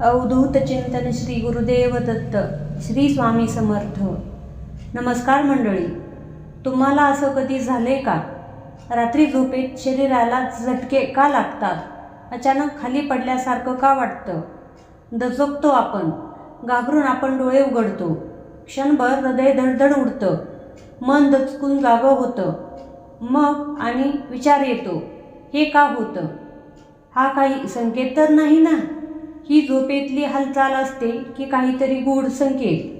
अवधूत चिंतन श्री गुरुदेव दत्त श्री स्वामी समर्थ. नमस्कार मंडळी. तुम्हाला असं कधी झाले का? रात्री झोपेत शरीराला झटके का लागतात? अचानक खाली पडल्यासारखं का वाटतं? दचकतो आपण. घाबरून आपण डोळे उघडतो. क्षणभर हृदय धडधड उडतं. मन दचकून जागं होतं. मग आणि विचार येतो हे का होतं? हा काही संकेत तर नाही ना? ही झोपेतली हालचाल असते की काहीतरी गूढ संकेत.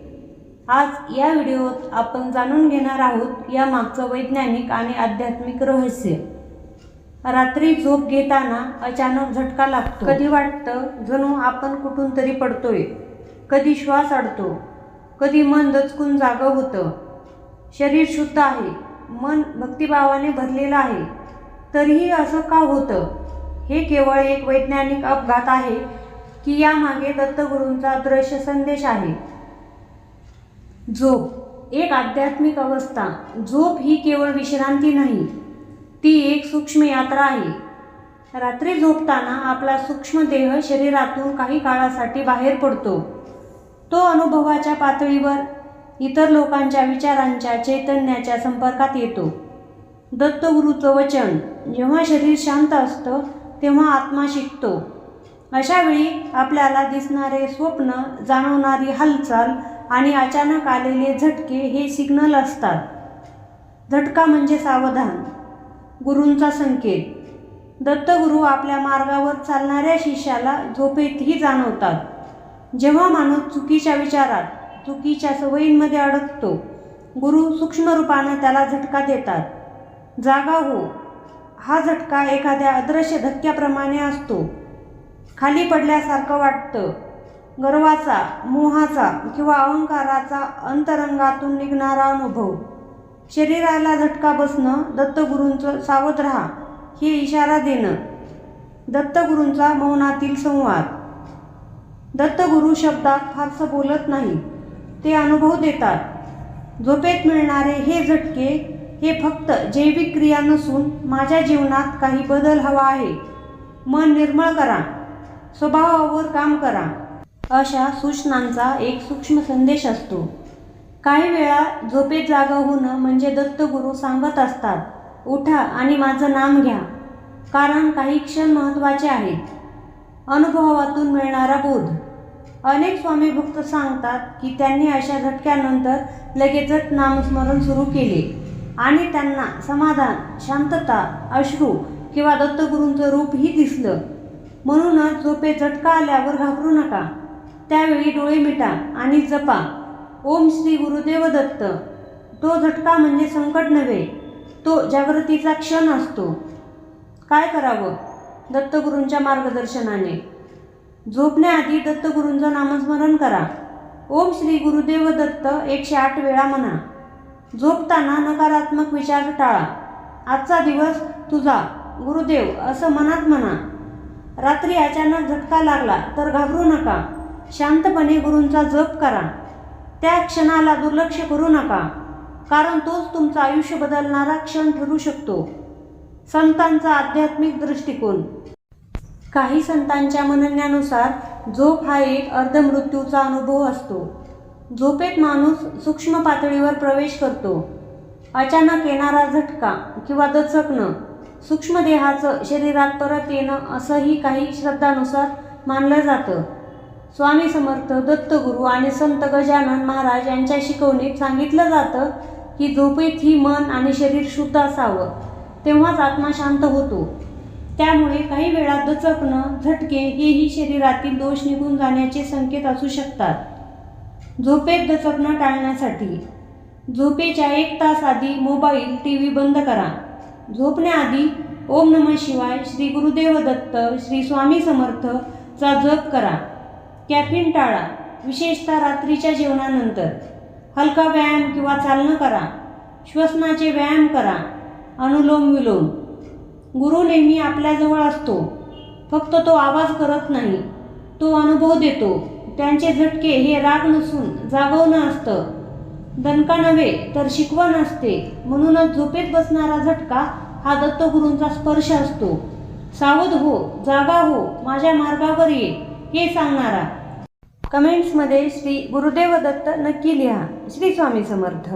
आज या व्हिडिओत आपण जाणून घेणार आहोत या मागचं वैज्ञानिक आणि आध्यात्मिक रहस्य. रात्री झोप घेताना अचानक झटका लागतो. कधी वाटतं जणू आपण कुठून तरी पडतोय? कधी श्वास अडतो? कधी मन दचकून जागं होतं? शरीर शुद्ध आहे मन भक्तिभावाने भरलेलं आहे. तरीही असं का होतं? हे केवळ एक वैज्ञानिक अपघात आहे की यामागे दत्तगुरूंचा दृश्य संदेश आहे. झोप. एक आध्यात्मिक अवस्था. झोप ही केवळ विश्रांती नाही ती एक सूक्ष्म यात्रा आहे. रात्री झोपताना आपला सूक्ष्म देह शरीरातून काही काळासाठी बाहेर पडतो. तो अनुभवाच्या पातळीवर इतर लोकांच्या विचारांच्या चैतन्याच्या संपर्कात येतो. दत्तगुरूचं वचन जेव्हा शरीर शांत असतं तेव्हा आत्मा शिकतो. अशावेळी आपल्याला दिसणारे स्वप्न जाणवणारी हालचाल आणि अचानक आलेले झटके हे सिग्नल असतात. झटका म्हणजे सावधान. गुरूंचा संकेत. दत्तगुरू आपल्या मार्गावर चालणाऱ्या शिष्याला झोपेतही जाणवतात. जेव्हा माणूस चुकीच्या विचारात चुकीच्या सवयींमध्ये अडकतो गुरु सूक्ष्म रूपानं त्याला झटका देतात. जागा हो. हा झटका एखाद्या अदृश्य धक्क्याप्रमाणे असतो. खाली पडल्यासारखं वाटतं. गर्वाचा मोहाचा किंवा अहंकाराचा अंतरंगातून निघणारा अनुभव. शरीराला झटका बसणं दत्तगुरूंचं सावध राहा हे इशारा देणं. दत्तगुरूंचा मौनातील संवाद. दत्तगुरू शब्दात फारसं बोलत नाही. ते अनुभव देतात. झोपेत मिळणारे हे झटके हे फक्त जैविक क्रिया नसून माझ्या जीवनात काही बदल हवा आहे. मन निर्मळ करा. स्वभावावर काम करा. अशा सूचनांचा एक सूक्ष्म संदेश असतो. काही वेळा झोपेत जागा होणं म्हणजे दत्तगुरू सांगत असतात उठा आणि माझं नाम घ्या. कारण काही क्षण महत्त्वाचे आहेत. अनुभवातून मिळणारा बोध. अनेक स्वामी भक्त सांगतात की त्यांनी अशा झटक्यानंतर लगेचच नामस्मरण सुरू केले आणि त्यांना समाधान शांतता अश्रू किंवा दत्तगुरूंचं रूपही दिसलं. म्हणूनच झोपेत झटका आल्यावर घाबरू नका. त्यावेळी डोळे मिटा आणि जपा. ओम श्री गुरुदेव दत्त. तो झटका म्हणजे संकट नव्हे तो जागृतीचा क्षण असतो. काय करावं? दत्तगुरूंच्या मार्गदर्शनाने. झोपण्याआधी दत्तगुरूंचं नामस्मरण करा. ओम श्री गुरुदेव दत्त एकशे आठ वेळा म्हणा. झोपताना नकारात्मक विचार टाळा. आजचा दिवस तुझा. गुरुदेव असं मनात म्हणा. रात्री अचानक झटका लागला तर घाबरू नका. शांतपणे गुरूंचा जप करा. त्या क्षणाला दुर्लक्ष करू नका कारण तोच तुमचं आयुष्य बदलणारा क्षण ठरू शकतो. संतांचा आध्यात्मिक दृष्टिकोन. काही संतांच्या म्हणण्यानुसार झोप हा एक अर्धमृत्यूचा अनुभव असतो. झोपेत माणूस सूक्ष्म पातळीवर प्रवेश करतो. अचानक येणारा झटका किंवा दचकणं सूक्ष्मदेहाचं शरीरात परत येणं असंही काही श्रद्धानुसार मानलं जातं. स्वामी समर्थ दत्तगुरू आणि संत गजानन महाराज यांच्या शिकवणीत सांगितलं जातं की झोपेत ही मन आणि शरीर शुद्ध असावं तेव्हाच आत्मा शांत होतो. त्यामुळे काही वेळा दचकणं झटके हेही शरीरातील दोष निघून जाण्याचे संकेत असू शकतात. झोपेत दचकणं टाळण्यासाठी झोपेच्या एक तास आधी मोबाईल टी व्ही बंद करा. झोपण्याआधी ओम नम शिवाय श्री गुरुदेव दत्त श्री स्वामी समर्थ चा जप करा. कॅफिन टाळा विशेषतः रात्रीच्या जेवणानंतर. हलका व्यायाम किंवा चालणं करा. श्वसनाचे व्यायाम करा. अनुलोम विलोम. गुरु नेहमी आपल्याजवळ असतो. फक्त तो आवाज करत नाही. तो अनुभव देतो. त्यांचे झटके हे राग नसून जागवणं असतं. दणका नव्हे तर शिकवण असते. म्हणूनच झोपेत बसणारा झटका हा दत्तगुरूंचा स्पर्श असतो. सावध हो जागा हो माझ्या मार्गावर ये हे सांगणारा. कमेंट्समध्ये श्री गुरुदेव दत्त नक्की लिहा. श्री स्वामी समर्थ.